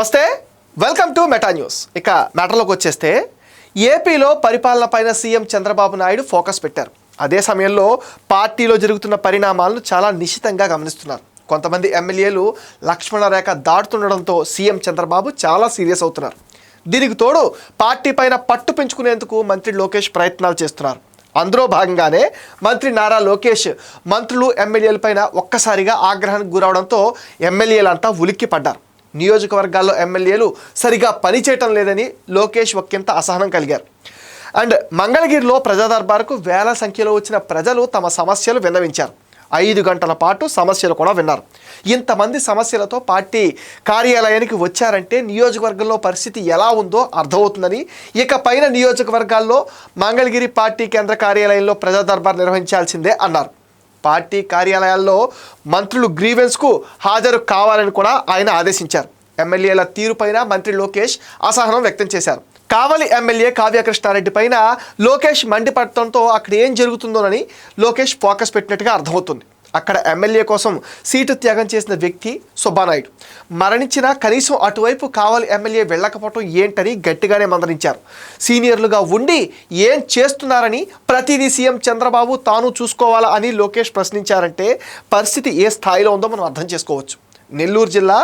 నమస్తే. Welcome to meta news ఇక మ్యాటర్లోకి వచ్చేస్తే ఏపీలో పరిపాలన పైన సీఎం చంద్రబాబు నాయుడు ఫోకస్ పెట్టారు. అదే సమయంలో పార్టీలో జరుగుతున్న పరిణామాలను చాలా నిశితంగా గమనిస్తున్నారు. కొంతమంది ఎమ్మెల్యేలు లక్ష్మణ రేఖ దాటుతుండడంతో సీఎం చంద్రబాబు చాలా సీరియస్ అవుతున్నారు. దీనికి తోడు పార్టీ పైన పట్టు పెంచుకునేందుకు మంత్రి లోకేష్ ప్రయత్నాలు చేస్తున్నారు. అందులో భాగంగానే మంత్రి నారా లోకేష్ మంత్రులు ఎమ్మెల్యేలపైన ఒక్కసారిగా ఆగ్రహానికి గురవడంతో ఎమ్మెల్యేలంతా ఉలిక్కి పడ్డారు నియోజకవర్గాల్లో ఎమ్మెల్యేలు సరిగా పనిచేయటం లేదని లోకేష్ ఒక్కింత అసహనం కలిగారు. అండ్ మంగళగిరిలో ప్రజాదర్బార్కు వేల సంఖ్యలో వచ్చిన ప్రజలు తమ సమస్యలు విన్నవించారు. ఐదు గంటల పాటు సమస్యలు కూడా విన్నారు. ఇంతమంది సమస్యలతో పార్టీ కార్యాలయానికి వచ్చారంటే నియోజకవర్గంలో పరిస్థితి ఎలా ఉందో అర్థమవుతుందని ఇక పైన నియోజకవర్గాల్లో మంగళగిరి పార్టీ కేంద్ర కార్యాలయంలో ప్రజా దర్బార్ నిర్వహించాల్సిందే అన్నారు. పార్టీ కార్యాలయాల్లో మంత్రులు గ్రీవెన్స్కు హాజరు కావాలని కూడా ఆయన ఆదేశించారు. ఎమ్మెల్యేల తీరుపైన మంత్రి లోకేష్ అసహనం వ్యక్తం చేశారు. కావలి ఎమ్మెల్యే కావ్యకృష్ణారెడ్డి పైన లోకేష్ మండిపడటంతో అక్కడ ఏం జరుగుతుందోనని లోకేష్ ఫోకస్ పెట్టినట్టుగా అర్థమవుతుంది. అక్కడ ఎమ్మెల్యే కోసం సీటు త్యాగం చేసిన వ్యక్తి సుబ్బానాయుడు మరణించిన కనీసం అటువైపు కావాలి ఎమ్మెల్యే వెళ్ళకపోవటం ఏంటని గట్టిగానే మందరించారు సీనియర్లుగా ఉండి ఏం చేస్తున్నారని ప్రతిదీ సీఎం చంద్రబాబు తాను చూసుకోవాలా అని లోకేష్ ప్రశ్నించారంటే పరిస్థితి ఏ స్థాయిలో ఉందో మనం అర్థం చేసుకోవచ్చు. నెల్లూరు జిల్లా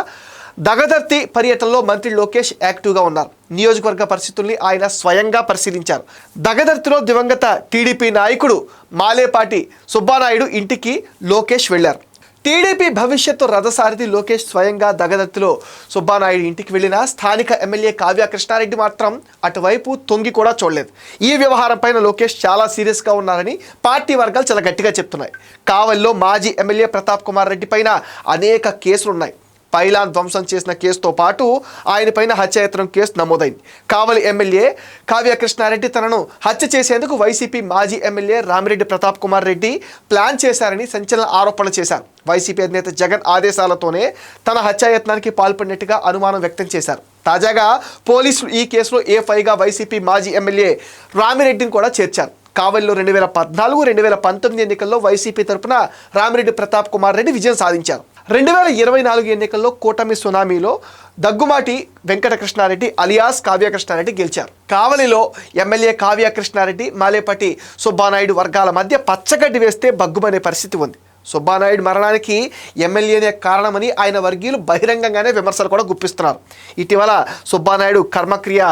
దగదర్తి పర్యటనలో మంత్రి లోకేష్ యాక్టివ్గా ఉన్నారు. నియోజకవర్గ పరిస్థితుల్ని ఆయన స్వయంగా పరిశీలించారు. దగదర్తిలో దివంగత టీడీపీ నాయకుడు మాలేపాటి సుబ్బానాయుడు ఇంటికి లోకేష్ వెళ్ళారు. టీడీపీ భవిష్యత్తు రథసారథి లోకేష్ స్వయంగా దగదత్తిలో సుబ్బానాయుడు ఇంటికి వెళ్ళిన స్థానిక ఎమ్మెల్యే కావ్య కృష్ణారెడ్డి మాత్రం అటువైపు తొంగి కూడా చూడలేదు. ఈ వ్యవహారం పైన లోకేష్ చాలా సీరియస్గా ఉన్నారని పార్టీ వర్గాలు చాలా గట్టిగా చెప్తున్నాయి. కావల్లో మాజీ ఎమ్మెల్యే ప్రతాప్ కుమార్ రెడ్డి పైన అనేక కేసులున్నాయి. పైలాన్ ధ్వంసం చేసిన కేసుతో పాటు ఆయన పైన హత్యాయత్నం కేసు నమోదైంది. కావలి ఎమ్మెల్యే కావ్య కృష్ణారెడ్డి తనను హత్య చేసేందుకు వైసీపీ మాజీ ఎమ్మెల్యే రామిరెడ్డి ప్రతాప్ కుమార్ రెడ్డి ప్లాన్ చేశారని సంచలన ఆరోపణలు చేశారు. వైసీపీ అధినేత జగన్ ఆదేశాలతోనే తన హత్యాయత్నానికి పాల్పడినట్టుగా అనుమానం వ్యక్తం చేశారు. తాజాగా పోలీసులు ఈ కేసులో ఏ ఫైగా వైసీపీ మాజీ ఎమ్మెల్యే రామిరెడ్డిని కూడా చేర్చారు. కావలిలో రెండు వేల పద్నాలుగు రెండు వేల పంతొమ్మిది ఎన్నికల్లో వైసీపీ తరపున రామిరెడ్డి ప్రతాప్ కుమార్ రెడ్డి విజయం సాధించారు. రెండు వేల ఇరవై నాలుగు ఎన్నికల్లో కూటమి సునామీలో దగ్గుమాటి వెంకటకృష్ణారెడ్డి అలియాస్ కావ్యకృష్ణారెడ్డి గెలిచారు. కావలిలో ఎమ్మెల్యే కావ్యకృష్ణారెడ్డి మాలేపటి సుబ్బానాయుడు వర్గాల మధ్య పచ్చగడ్డి వేస్తే బగ్గుమనే పరిస్థితి ఉంది. సుబ్బానాయుడు మరణానికి ఎమ్మెల్యేనే కారణమని ఆయన వర్గీయులు బహిరంగంగానే విమర్శలు కూడా గుప్పిస్తున్నారు. ఇటీవల సుబ్బానాయుడు కర్మక్రియ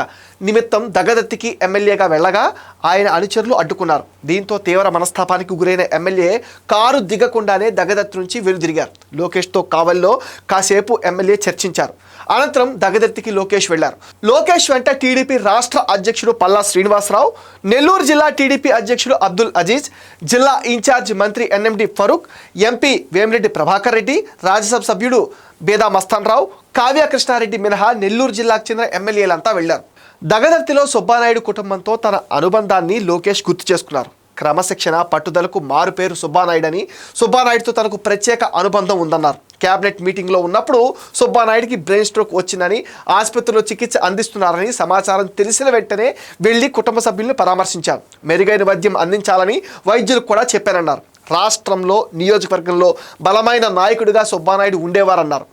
నిమిత్తం దగదత్తికి ఎమ్మెల్యేగా వెళ్ళగా ఆయన అనుచరులు అడ్డుకున్నారు. దీంతో తీవ్ర మనస్తాపానికి గురైన ఎమ్మెల్యే కారు దిగకుండానే దగదత్తి నుంచి వెలుదిరిగారు లోకేష్తో కావల్లో కాసేపు ఎమ్మెల్యే చర్చించారు. అనంతరం దగదర్తికి లోకేష్ వెళ్ళారు. లోకేష్ వెంట టీడీపీ రాష్ట్ర అధ్యక్షుడు పల్లా శ్రీనివాసరావు నెల్లూరు జిల్లా టీడీపీ అధ్యక్షుడు అబ్దుల్ అజీజ్ జిల్లా ఇన్ఛార్జ్ మంత్రి ఎన్ఎండి ఫరూక్ ఎంపీ వేమిరెడ్డి ప్రభాకర్ రెడ్డి రాజ్యసభ సభ్యుడు బేదా మస్తాన్ రావు కావ్య కృష్ణారెడ్డి మినహా నెల్లూరు జిల్లాకు చెందిన ఎమ్మెల్యేలంతా వెళ్ళారు. దగదర్తిలో సుబ్బానాయుడు కుటుంబంతో తన అనుబంధాన్ని లోకేష్ గుర్తు చేసుకున్నారు. క్రమశిక్షణ పట్టుదలకు మారుపేరు సుబ్బానాయుడు అని సుబ్బానాయుడుతో తనకు ప్రత్యేక అనుబంధం ఉందన్నారు. కేబినెట్ మీటింగ్లో ఉన్నప్పుడు సుబ్బానాయుడికి బ్రెయిన్ స్ట్రోక్ వచ్చిందని ఆసుపత్రిలో చికిత్స అందిస్తున్నారని సమాచారం తెలిసిన వెంటనే వెళ్ళి కుటుంబ సభ్యుల్ని పరామర్శించారు. మెరుగైన వైద్యం అందించాలని వైద్యులు కూడా చెప్పారన్నారు. రాష్ట్రంలో నియోజకవర్గంలో బలమైన నాయకుడిగా సుబ్బానాయుడు ఉండేవారన్నారు.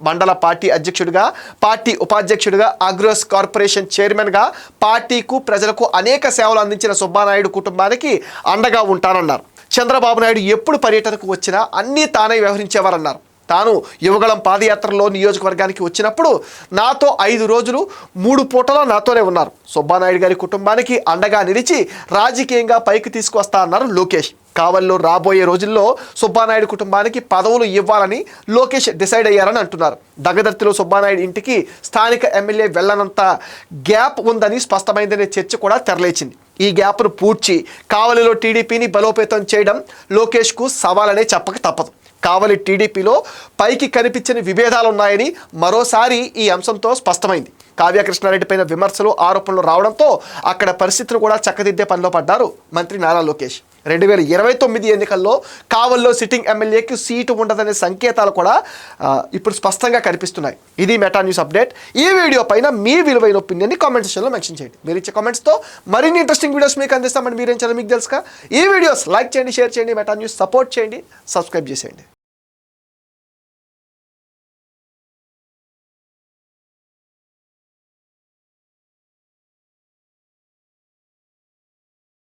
మండల పార్టీ అధ్యక్షుడిగా పార్టీ ఉపాధ్యక్షుడిగా అగ్రోస్ కార్పొరేషన్ చైర్మన్గా పార్టీకు ప్రజలకు అనేక సేవలు అందించిన సుబ్బానాయుడు కుటుంబానికి అండగా ఉంటానన్నారు. చంద్రబాబు నాయుడు ఎప్పుడు పర్యటనకు వచ్చినా అన్నీ తానే వ్యవహరించేవారన్నారు. తాను యువగళం పాదయాత్రలో నియోజకవర్గానికి వచ్చినప్పుడు నాతో ఐదు రోజులు మూడు పూటలా నాతోనే ఉన్నారు. సుబ్బానాయుడు గారి కుటుంబానికి అండగా నిలిచి రాజకీయంగా పైకి తీసుకొస్తా అన్నారు లోకేష్. కావల్లో రాబోయే రోజుల్లో సుబ్బానాయుడు కుటుంబానికి పదవులు ఇవ్వాలని లోకేష్ డిసైడ్ అయ్యారని అంటున్నారు. దగ్గదర్తిలో సుబ్బానాయుడు ఇంటికి స్థానిక ఎమ్మెల్యే వెళ్ళనంత గ్యాప్ ఉందని స్పష్టమైందనే చర్చ కూడా తెరలేచింది. ఈ గ్యాప్ను పూడ్చి కావలిలో టీడీపీని బలోపేతం చేయడం లోకేష్కు సవాలనే చెప్పక తప్పదు. కావలి టీడీపీలో పైకి కనిపించని విభేదాలు ఉన్నాయని మరోసారి ఈ అంశంతో స్పష్టమైంది. కావ్య కృష్ణారెడ్డి పైన విమర్శలు ఆరోపణలు రావడంతో అక్కడ పరిస్థితులు కూడా చక్కదిద్దే పనిలో పడ్డారు మంత్రి నారా లోకేష్. రెండు వేల ఇరవై తొమ్మిది ఎన్నికల్లో కావల్లో సిట్టింగ్ ఎమ్మెల్యేకి సీటు ఉండదనే సంకేతాలు కూడా ఇప్పుడు స్పష్టంగా కనిపిస్తున్నాయి. ఇది మెటా న్యూస్ అప్డేట్. ఈ వీడియో పైన మీ విలువైన ఒపీనియన్ని కామెంట్ సెక్షన్లో మెన్షన్ చేయండి. మీరు ఇచ్చే కామెంట్స్తో మరిన్ని ఇంట్రెస్టింగ్ వీడియోస్ మీకు అందిస్తామని మీరేం చేయాలి మీకు తెలుసుగా. ఈ వీడియోస్ లైక్ చేయండి షేర్ చేయండి మెటా న్యూస్ సపోర్ట్ చేయండి సబ్స్క్రైబ్ చేసేయండి.